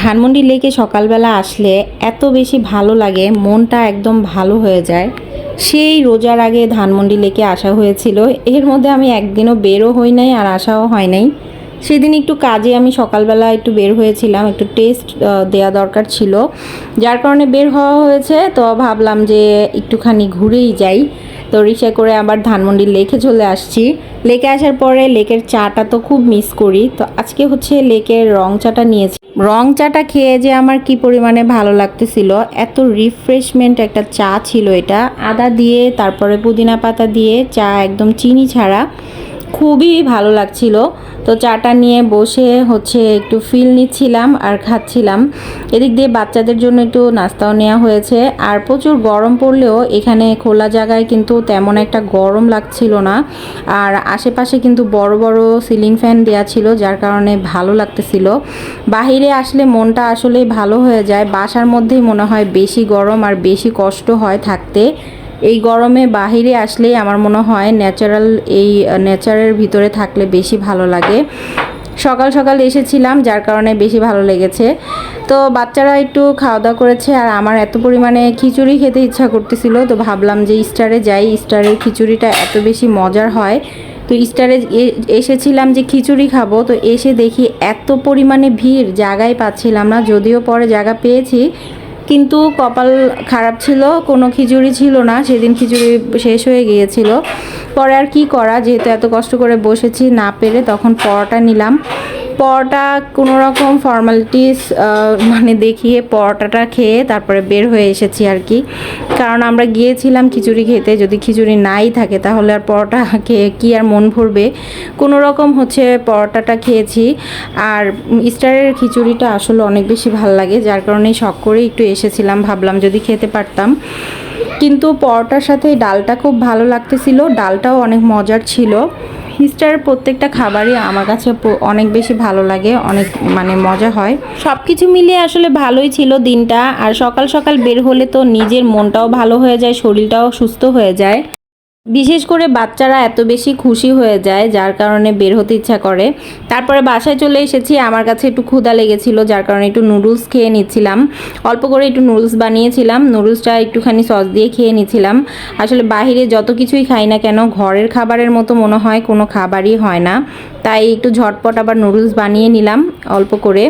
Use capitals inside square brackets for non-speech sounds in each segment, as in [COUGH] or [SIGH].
ধানমন্ডি লেকে সকালবেলা আসলে এত বেশি ভালো লাগে, মনটা একদম ভালো হয়ে যায়। সেই রোজার আগে ধানমন্ডি লেকে আসা হয়েছিল। এর মধ্যে আমি একদিনও বেরও হই নাই আর আসাও হয় নাই। সেদিন একটু কাজে আমি সকালবেলা একটু বের হয়েছিলাম, একটু টেস্ট দেওয়া দরকার ছিল। যার কারণে বের হওয়া হয়েছে, তো ভাবলাম যে একটুখানি ঘুরেই যাই। তো রিক্সা করে আবার ধানমন্ডি লেকে চলে আসছি। লেকে আসার পরে লেকের চাটা তো খুব মিস করি। তো আজকে হচ্ছে লেকের রং চাটা নিয়েছি। রং চাটা খেয়ে যে আমার কি পরিমাণে ভালো লাগতেছিল, এত রিফ্রেশমেন্ট একটা চা ছিল এটা। আদা দিয়ে, তারপরে পুদিনা পাতা দিয়ে, চা একদম চিনি ছাড়া। খুবই ভালো লাগছিল। তো চাটা নিয়ে বসে হচ্ছে একটু ফিল নিচ্ছিলাম আর খাচ্ছিলাম। এদিক দিয়ে বাচ্চাদের জন্য একটু নাস্তাও নেওয়া হয়েছে। আর প্রচুর গরম পড়লেও এখানে খোলা জায়গায় কিন্তু তেমন একটা গরম লাগছিল না। আর আশেপাশে কিন্তু বড় বড় সিলিং ফ্যান দেওয়া ছিল, যার কারণে ভালো লাগতেছিল। বাহিরে আসলে মনটা আসলে ভালো হয়ে যায়। বাসার মধ্যেই মনে হয় বেশি গরম আর বেশি কষ্ট হয় থাকতে। এই গরমে বাহিরে আসলেই আমার মনে হয় ন্যাচারাল এই নেচারের ভিতরে থাকলে বেশি ভালো লাগে। সকাল সকাল এসেছিলাম, যার কারণে বেশি ভালো লেগেছে। তো বাচ্চারা একটু খাওয়া দাওয়া করেছে, আর আমার এত পরিমাণে খিচুড়ি খেতে ইচ্ছা করতেছিল, তো ভাবলাম যে স্টারে যাই। স্টারের খিচুড়িটা এত বেশি মজার হয়। তো স্টারে এসেছিলাম যে খিচুড়ি খাব, তো এসে দেখি এত পরিমাণে ভিড়, জায়গায় পাচ্ছিলাম না। যদিও পরে জায়গা পেয়েছি কিন্তু কপাল খারাপ ছিল, কোনো খিচুড়ি ছিল না, সেদিন খিচুড়ি শেষ হয়ে গিয়েছিল। পরে আর কি করা, যেহেতু এত কষ্ট করে বসেছি না পেরে তখন পরোটা নিলাম। পরোটা কোনো রকম ফর্মালিটিস মানে দেখিয়ে পরোটাটা খেয়ে তারপরে বের হয়ে এসেছি আর কি। কারণ আমরা গিয়েছিলাম খিচুড়ি খেতে, যদি খিচুড়ি নাই থাকে তাহলে আর পরোটা [LAUGHS] খেয়ে কি আর মন ভরবে? কোনো রকম হচ্ছে পরোটাটা খেয়েছি। আর স্টারের খিচুড়িটা আসলে অনেক বেশি ভালো লাগে, যার কারণে শখ করে একটু এসেছিলাম, ভাবলাম যদি খেতে পারতাম। কিন্তু পরোটার সাথে ডালটা খুব ভালো লাগতেছিল, ডালটাও অনেক মজার ছিল। হিস্টার প্রত্যেকটা খাবারই আমার কাছে অনেক বেশি ভালো লাগে, অনেক মানে মজা হয়। সব কিছু মিলিয়ে আসলে ভালোই ছিল দিনটা, আর সকাল সকাল বের হলে তো নিজের মনটাও ভালো হয়ে যায়, শরীরটাও সুস্থ হয়ে যায়। বিশেষ করে বাচ্চারা এত বেশি খুশি হয়ে যায়, যার কারণে বের হতে ইচ্ছা করে। তারপরে বাসায় চলে এসেছি, আমার কাছে একটু ক্ষুধা লেগেছিল, যার কারণে একটু নুডলস খেয়ে নিচ্ছিলাম। অল্প করে একটু নুডলস বানিয়েছিলাম, নুডলসটা একটুখানি সস দিয়ে খেয়ে নিচ্ছিলাম। আসলে বাইরে যত কিছুই খাই না কেন, ঘরের খাবারের মতো মনে হয় কোনো খাবারই হয় না। তাই একটু ঝটপট আবার নুডলস বানিয়ে নিলাম, অল্প করে।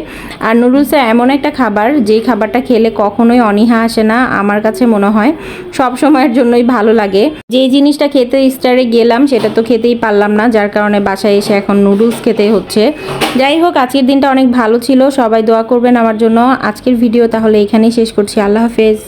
আর নুডলসে এমন একটা খাবার, যেই খাবারটা খেলে কখনোই অনীহা আসে না, আমার কাছে মনে হয় সব সময়ের জন্যই ভালো লাগে। যেই জিনিসটা খেতে স্টারে গেলাম, সেটা তো খেতেই পারলাম না, যার কারণে বাসায় এসে এখন নুডলস খেতে হচ্ছে। যাই হোক, আজকের দিনটা অনেক ভালো ছিল, সবাই দোয়া করবেন আমার জন্য। আজকের ভিডিও তাহলে এখানেই শেষ করছি, আল্লাহ হাফেজ।